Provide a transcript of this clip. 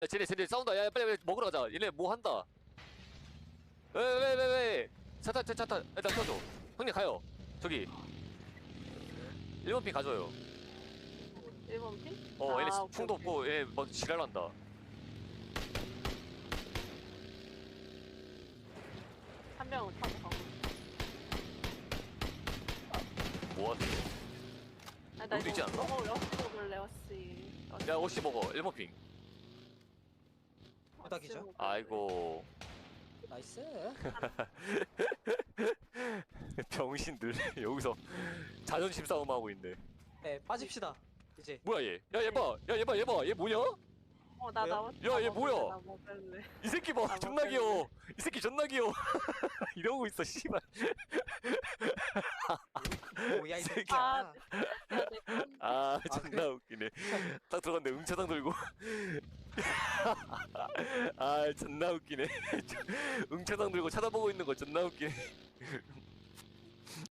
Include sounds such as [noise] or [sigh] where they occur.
야 쟤네 쟤네 싸운다. 야 빨리 빨리 먹으러 가자. 얘네 뭐 한다. 왜왜 왜왜? 차타 차타 차타. 일단 켜줘. 형님 가요. 저기. 1번 핑 가져요. 1번 핀? 어 아, 얘네 오케이, 총도 오케이. 없고 얘네 막 지랄한다. 한 명은 타고 가고. 뭐하세요? 아, 나 여기도 있지 않나? 어, 러시 먹을래, 러시. 야 혹시 먹어. 1번 핑 후딱이죠? 아이고 나이스. [laughs] 병신들 여기서 자존심 싸움하고 있네 네, 빠집시다. 이제. 뭐야 얘야얘봐야얘봐얘봐얘 뭐냐 어, 나 왜요? 나와. 야, 얘 뭐야? 나 먹을래. 이 새끼 봐 아, 존나. 귀여워 이 새끼 존나 귀여워 [laughs] 이러고 있어 씨발 [laughs] 뭐야 이 아, 새끼야. 야, 내 건- 아 존나 웃기네 딱 들어갔는데 응차당 들고 [laughs] 아 존나 웃기네. [laughs] 응차당 들고 쳐다보고 있는 거 존나 웃기네 [laughs]